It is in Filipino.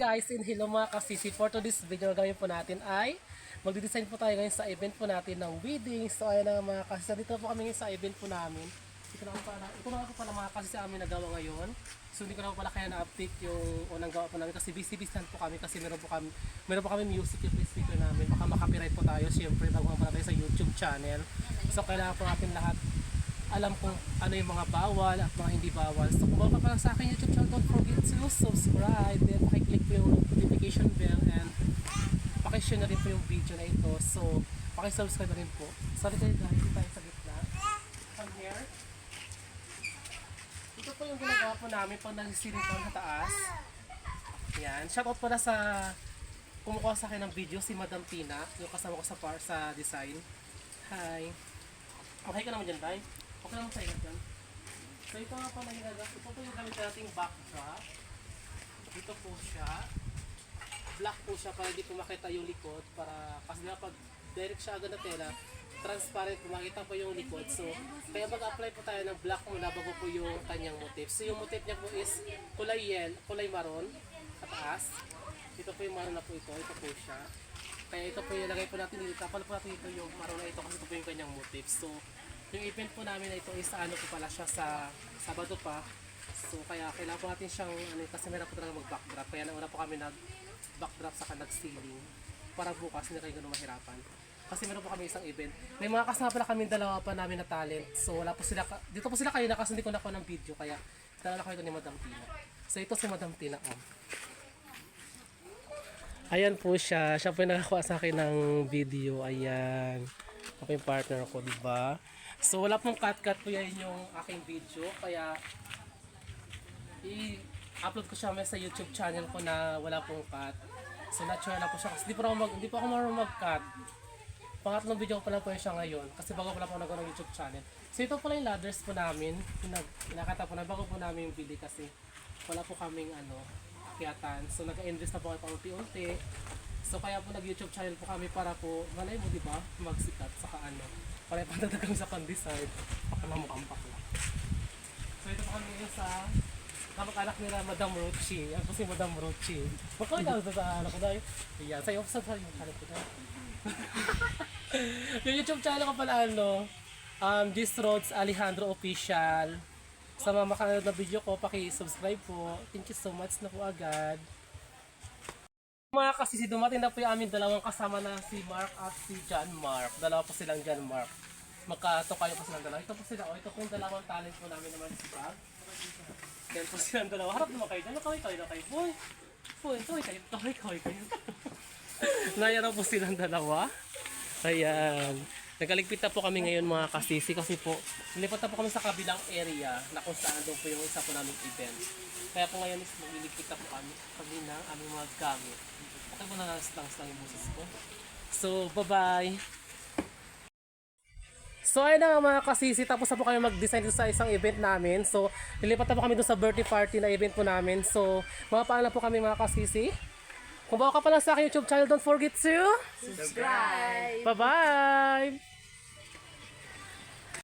guys, and hello mga kasisi. For today's video, gawin po natin ay magdi-design po tayo ngayon sa event po natin ng wedding. So ayan na mga kasisi, dito po kami ngayon sa event po namin. Ito na pala, ito na po pala mga kasisi amin nagawa ngayon. So hindi ko na po pala kaya na-update yung unang gawa po namin kasi busy-busy po kami kasi meron po kami, meron po kami music yung speaker namin. Baka makapiright po tayo syempre bago pa tayo sa YouTube channel. So kailangan po natin lahat alam kung ano yung mga bawal at mga hindi bawal. So kung bago ka pa sa akin YouTube channel, don't forget to subscribe. Then pakiclick po yung notification bell and pakishare na rin po yung video na ito. So pakisubscribe na rin po. Sorry tayo guys, dito tayo sa gitna. Come here. Ito po yung ginagawa po namin pag nagsisiling po sa taas. Yan. Shoutout pala sa kumukuha sa akin ng video si Madam Tina, yung kasama ko sa par sa design. Hi. Okay ka naman dyan, Day? Okay naman sa'yo dyan. So ito nga pala ginagawa. Ito po yung gamit nating backdrop. Dito po siya. Black po siya para hindi po makita yung likod. Para, kasi nga pag direct siya agad na tela, transparent po, makita po yung likod. So, kaya mag-apply po tayo ng black muna bago po yung kanyang motif. So, yung motif niya po is kulay yel, kulay maroon, sa taas. Ito po yung maroon na po ito. Ito po siya. Kaya ito po yung lagay po natin dito. Tapal po natin ito yung maroon na ito kasi ito po yung kanyang motif. So, yung event po namin na ito is ano po pala siya sa Sabado pa. So, kaya kailangan po natin siyang, ano, kasi meron po talaga mag-backdrop. Kaya nauna po kami nag-backdrop sa nag-ceiling para bukas hindi kayo ganun mahirapan. Kasi meron po kami isang event. May mga kasama pala kami dalawa pa namin na talent. So wala po sila, dito po sila kayo na kasi hindi ko nakuha ng video. Kaya dala kayo ito ni Madam Tina. So ito si Madam Tina. Oh. Ayan po siya. Siya po yung nakakuha sa akin ng video. Ayan. Ako yung partner ko, di ba? So wala pong cut-cut po yan yung aking video. Kaya i-upload ko siya may sa YouTube channel ko na wala pong cut. So natural lang po siya kasi di pa ako mag, di pa ako marunong mag-cut. Pangatlong video ko pa lang po siya ngayon kasi bago pa lang po nagawa ng YouTube channel. So ito pala yung ladders po namin. Pinakata po na bago po namin yung bili kasi wala po kaming ano, akyatan. So nag-invest na po kami paunti-unti. So kaya po nag-YouTube channel po kami para po, malay mo di ba, magsikat saka ano, para ipatagdag kami sa pan-design. Baka na mukhang bakla. So ito po kami sa kamag-anak nila Madam Rochi. Po si Madam Rochi. Magkawin ka sa anak ko dahil. Yan, sa'yo sa sa yung channel ko dahil. yung YouTube channel ko pala ano, um, Gis Roads Alejandro Official. Sa mga makanood na video ko, paki-subscribe po. Thank you so much na po agad. Mga kasisi, dumating na po yung aming dalawang kasama na si Mark at si John Mark. Dalawa po silang John Mark. Magkatukayo po silang dalawa. Ito po sila, oh, ito po yung dalawang talent po namin naman si Bob. Yan po silang dalawa. Harap naman kayo. Dalawa kaway kayo na kayo. Boy! Boy, kaway kayo. Kaway kaway kayo. Nayara po silang dalawa. Ayan. Nagkaligpit na po kami ngayon mga kasisi kasi po nilipat na po kami sa kabilang area na kung saan doon po yung isa po naming event. Kaya po ngayon is magliligpit na po kami kami ng aming mga gamit. Okay po na stang lang yung boses ko. So, bye-bye! So ayun na nga mga kasisi, tapos na po kami mag-design sa isang event namin. So lilipat na po kami doon sa birthday party na event po namin. So mga paalam po kami mga kasisi. Kung bago ka pa lang sa aking YouTube channel, don't forget to Subscribe! Bye-bye!